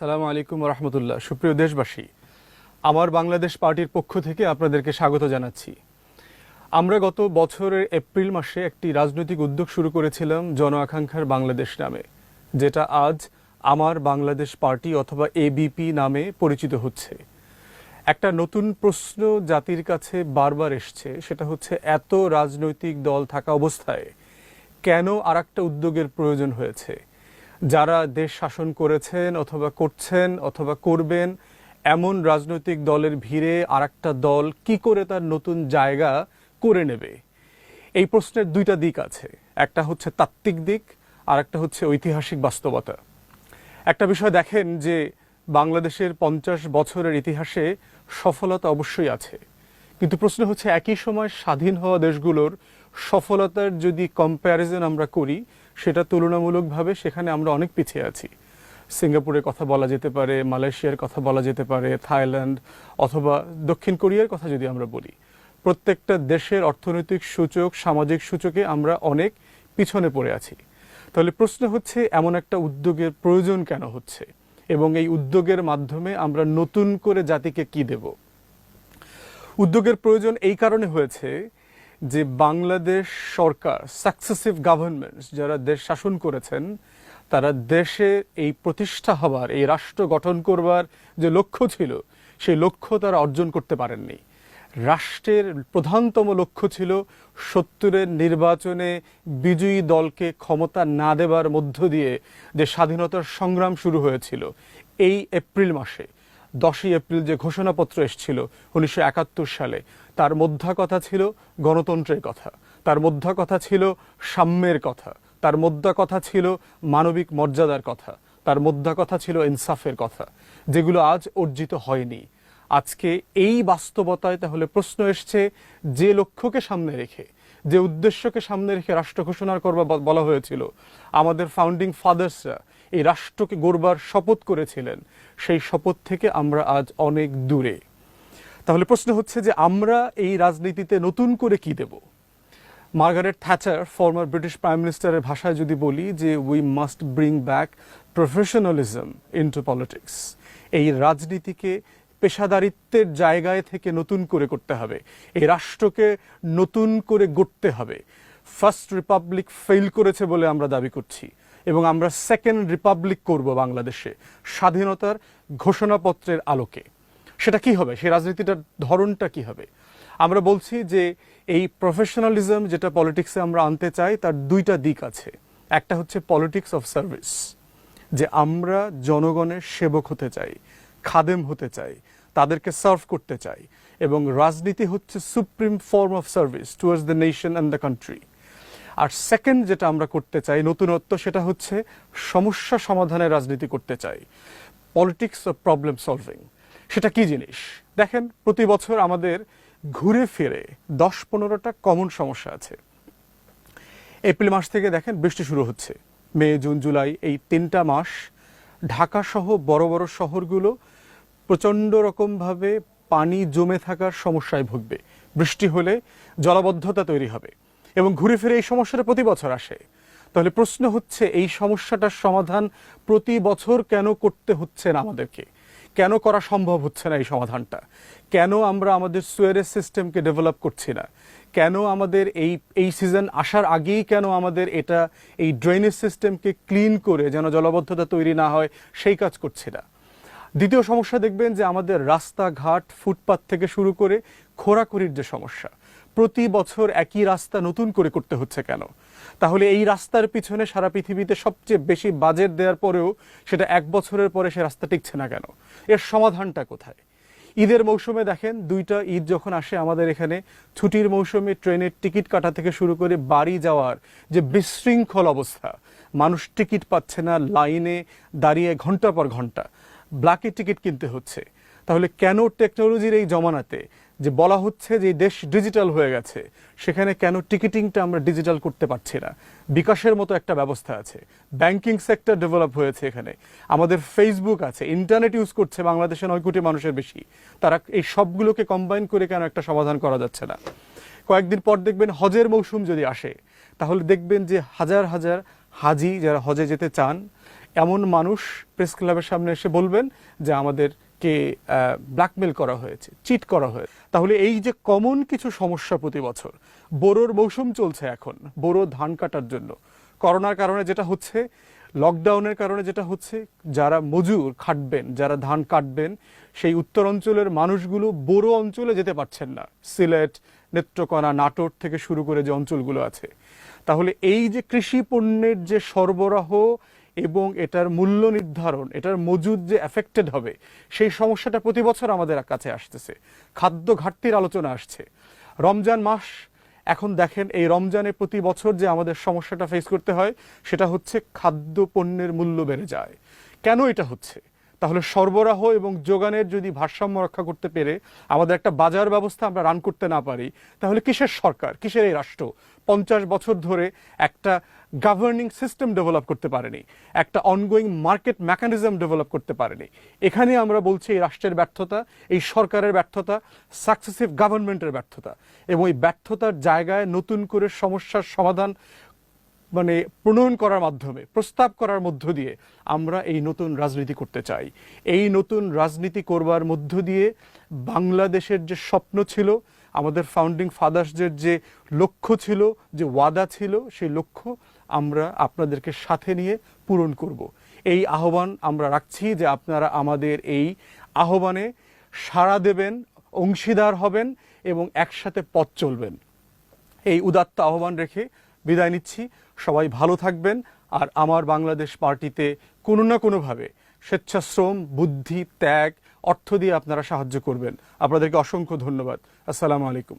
সালামু আলাইকুম রহমতুল্লাহ। সুপ্রিয় দেশবাসী, আমার বাংলাদেশ পার্টির পক্ষ থেকে আপনাদেরকে স্বাগত জানাচ্ছি। আমরা গত বছরের এপ্রিল মাসে একটি রাজনৈতিক উদ্যোগ শুরু করেছিলাম জন আকাঙ্ক্ষার বাংলাদেশ নামে, যেটা আজ আমার বাংলাদেশ পার্টি অথবা এবিপি নামে পরিচিত হচ্ছে। একটা নতুন প্রশ্ন জাতির কাছে বারবার এসছে, সেটা হচ্ছে এত রাজনৈতিক দল থাকা অবস্থায় কেন আর একটা উদ্যোগের প্রয়োজন হয়েছে? যারা দেশ শাসন করেছেন অথবা করছেন অথবা করবেন, এমন রাজনৈতিক দলের ভিড়ে আর দল কি করে তার নতুন জায়গা করে নেবে? এই প্রশ্নের দুইটা দিক আছে। একটা হচ্ছে তাত্ত্বিক দিক আর একটা হচ্ছে ঐতিহাসিক বাস্তবতা। একটা বিষয় দেখেন যে বাংলাদেশের পঞ্চাশ বছরের ইতিহাসে সফলতা অবশ্যই আছে। কিন্তু প্রশ্ন হচ্ছে, একই সময় স্বাধীন হওয়া দেশগুলোর সফলতার যদি কম্প্যারিজন আমরা করি সেটা তুলনামূলকভাবে সেখানে আমরা অনেক পিছিয়ে আছি। সিঙ্গাপুরের কথা বলা যেতে পারে, মালয়েশিয়ার কথা বলা যেতে পারে, থাইল্যান্ড অথবা দক্ষিণ কোরিয়ার কথা যদি আমরা বলি। প্রত্যেকটা দেশের অর্থনৈতিক সূচক, সামাজিক সূচকে আমরা অনেক পিছনে পড়ে আছি। তাহলে প্রশ্ন হচ্ছে, এমন একটা উদ্যোগের প্রয়োজন কেন হচ্ছে? এবং এই উদ্যোগের মাধ্যমে আমরা নতুন করে জাতিকে কি দেব? উদ্যোগের প্রয়োজন এই কারণে হয়েছে যে বাংলাদেশ সরকার সাকসেসিভ গভর্নমেন্টস যারা দেশ শাসন করেছেন, তারা দেশে এই প্রতিষ্ঠা হবার, এই রাষ্ট্র গঠন করবার যে লক্ষ্য ছিল, সেই লক্ষ্য তারা অর্জন করতে পারেননি। রাষ্ট্রের প্রধানতম লক্ষ্য ছিল সত্তরের নির্বাচনে বিজয়ী দলকে ক্ষমতা না দেবার মধ্য দিয়ে যে স্বাধীনতার সংগ্রাম শুরু হয়েছিল, এই এপ্রিল মাসে। দশই এপ্রিল যে ঘোষণাপত্র এসেছিল, উনিশশো একাত্তর সালে। তার মধ্যা কথা ছিল গণতন্ত্রের কথা। তার মধ্যা কথা ছিল সাম্যের কথা। তার মধ্যা কথা ছিল মানবিক মর্যাদার কথা। তার মধ্যা কথা ছিল ইনসাফের কথা, যেগুলো আজ অর্জিত হয়নি। আজকে এই বাস্তবতায় তাহলে প্রশ্ন এসছে, যে লক্ষ্যকে সামনে রেখে, যে উদ্দেশ্যকে সামনে রেখে রাষ্ট্র ঘোষণা করবা বলা হয়েছিল, আমাদের ফাউন্ডিং ফাদার্সরা এই রাষ্ট্রকে গড়বার শপথ করেছিলেন, সেই শপথ থেকে আমরা আজ অনেক দূরে। তাহলে প্রশ্ন হচ্ছে যে আমরা এই রাজনীতিতে নতুন করে কি দেব? Margaret Thatcher former British prime মিনিস্টারের ভাষায় যদি বলি যে we must bring back professionalism into politics এই রাজনীতিকে পেশাদারিত্বের জায়গায় থেকে নতুন করে করতে হবে। এই রাষ্ট্রকে নতুন করে গড়তে হবে। ফার্স্ট রিপাবলিক ফেল করেছে বলে আমরা দাবি করছি এবং আমরা সেকেন্ড রিপাবলিক করব বাংলাদেশে। স্বাধীনতার ঘোষণাপত্রের আলোকে। সেটা কি হবে? সেই রাজনীতিটার ধরনটা কি হবে? আমরা বলছি যে এই প্রফেশনালিজম যেটা পলিটিক্সে আমরা আনতে চাই, তার দুইটা দিক আছে। একটা হচ্ছে পলিটিক্স অফ সার্ভিস যে আমরা জনগণের সেবক হতে চাই, খাদেম হতে চাই, তাদেরকে সার্ভ করতে চাই এবং রাজনীতি হচ্ছে supreme form of service towards the nation and the country R second যেটা আমরা করতে চাই, নতুনত্ব, সেটা হচ্ছে সমস্যা সমাধানের রাজনীতি করতে চাই। পলিটিক্স অফ প্রবলেম সলভিং সেটা কি জিনিস? দেখেন, প্রতি বছর আমাদের ঘুরে ফিরে দশ পনেরোটা কমন সমস্যা আছে। এপ্রিল মাস থেকে দেখেন বৃষ্টি শুরু হচ্ছে। মে, জুন, জুলাই এই তিনটা মাস ঢাকা সহ বড় বড় শহরগুলো প্রচণ্ড রকমভাবে পানি জমে থাকার সমস্যায় ভুগবে। বৃষ্টি হলে জলাবদ্ধতা তৈরি হবে এবং ঘুরে ফিরে এই সমস্যাটা প্রতি বছর আসে। তাহলে প্রশ্ন হচ্ছে, এই সমস্যাটার সমাধান প্রতি বছর কেন করতে হচ্ছে না আমাদেরকে? কেন করা সম্ভব হচ্ছে না এই সমাধানটা? কেন আমরা আমাদের সুয়ারেজ সিস্টেমকে ডেভেলপ করছি না? কেন আমাদের এই এই সিজন আসার আগেই কেন আমাদের এটা, এই ড্রেনেজ সিস্টেমকে ক্লিন করে যেন জলবদ্ধতা তৈরি না হয়, সেই কাজ করছি না। দ্বিতীয় সমস্যা দেখবেন যে আমাদের রাস্তাঘাট, ফুটপাত থেকে শুরু করে খোরাখুরির যে সমস্যা প্রতি বছর একই রাস্তা নতুন করে করতে হচ্ছে কেন? তাহলে এই রাস্তার পিছনে সারা পৃথিবীতে সবচেয়ে বেশি বাজেট দেওয়ার পরেও সেটা এক বছরের পরে সে রাস্তা টিকছে না কেন? এর সমাধানটা কোথায়? ঈদের মৌসুমে দেখেন, দুইটা ঈদ যখন আসে আমাদের এখানে, ছুটির মৌসুমে ট্রেনের টিকিট কাটা থেকে শুরু করে বাড়ি যাওয়ার যে বিশৃঙ্খল অবস্থা, মানুষ টিকিট পাচ্ছে না, লাইনে দাঁড়িয়ে ঘণ্টা পর ঘণ্টা। ব্ল্যাকে টিকিট কিনতে হচ্ছে। তাহলে কেন টেকনোলজির এই জমানাতে যে বলা হচ্ছে যে দেশ ডিজিটাল হয়ে গেছে, সেখানে কেন টিকিটিংটা আমরা ডিজিটাল করতে পারছি না? বিকাশের মতো একটা ব্যবস্থা আছে। ব্যাংকিং সেক্টর ডেভেলপ হয়েছে এখানে। আমাদের ফেসবুক আছে, ইন্টারনেট ইউজ করছে বাংলাদেশে নয় কোটি মানুষের বেশি। তারা এই সবগুলোকে কম্বাইন করে কেন একটা সমাধান করা যাচ্ছে না? কয়েকদিন পর দেখবেন হজের মৌসুম যদি আসে, তাহলে দেখবেন যে হাজার হাজার হাজি যারা হজে যেতে চান, এমন মানুষ প্রেস ক্লাবের সামনে এসে বলবেন যে আমাদেরকে ব্ল্যাকমেল করা হয়েছে চিট করা হয়েছে। তাহলে এই যে কমন কিছু সমস্যা প্রতি বছর, বোরোর মৌসুম চলছে এখন, বোরো ধান কাটার জন্য। করোনার কারণে যেটা হচ্ছে লকডাউনের কারণে যেটা হচ্ছে, যারা মজুর খাটবেন, যারা ধান কাটবেন, সেই উত্তর অঞ্চলের মানুষগুলো বোরো অঞ্চলে যেতে পারছেন না। সিলেট, নেত্রকোনা, নাটোর থেকে শুরু করে যে অঞ্চলগুলো আছে। তাহলে এই যে কৃষি পণ্যের যে সরবরাহ এবং এটার মূল্য নির্ধারণ, এটার মজুদ যে এফেক্টেড হবে, সেই সমস্যাটা প্রতি বছর আমাদের কাছে আসতেছে। খাদ্য ঘাটতির আলোচনা আসছে। রমজান মাস, এখন দেখেন এই রমজানে প্রতি বছর যে আমাদের সমস্যাটা ফেস করতে হয়, সেটা হচ্ছে খাদ্য পণ্যের মূল্য বেড়ে যায়। কেন এটা হচ্ছে? তাহলে সরবরাহ এবং যোগানের যদি ভারসাম্য রক্ষা করতে পেরে আমাদের একটা বাজার ব্যবস্থা আমরা রান করতে না পারি, তাহলে কিসের সরকার, কিসের এই রাষ্ট্র? পঞ্চাশ বছর ধরে একটা গভর্নিং সিস্টেম ডেভেলপ করতে পারেনি, একটা অনগোয়িং মার্কেট মেকানিজম ডেভেলপ করতে পারেনি। এখানে আমরা বলছি এই রাষ্ট্রের ব্যর্থতা, এই সরকারের ব্যর্থতা সাকসেসিভ গভর্নমেন্টের ব্যর্থতা এবং এই ব্যর্থতার জায়গায় নতুন করে সমস্যার সমাধান মানে প্রণয়ন করার মাধ্যমে, প্রস্তাব করার মধ্য দিয়ে আমরা এই নতুন রাজনীতি করতে চাই। এই নতুন রাজনীতি করবার মধ্য দিয়ে বাংলাদেশের যে স্বপ্ন ছিল, আমাদের ফাউন্ডিং ফাদার্সদের যে লক্ষ্য ছিল, যে ওয়াদা ছিল, সেই লক্ষ্য আমরা আপনাদেরকে সাথে নিয়ে পূরণ করব। এই আহ্বান আমরা রাখছি যে আপনারা আমাদের এই আহ্বানে সাড়া দেবেন, অংশীদার হবেন এবং একসাথে পথ চলবেন। এই উদাত্ত আহ্বান রেখে বিদায় নিচ্ছি। সবাই ভালো থাকবেন আর আমার বাংলাদেশ পার্টিতে কোনো না কোনোভাবে স্বেচ্ছাশ্রম, বুদ্ধি, ত্যাগ, অর্থ দিয়ে আপনারা সাহায্য করবেন। আপনাদেরকে অসংখ্য ধন্যবাদ। আসসালামু আলাইকুম।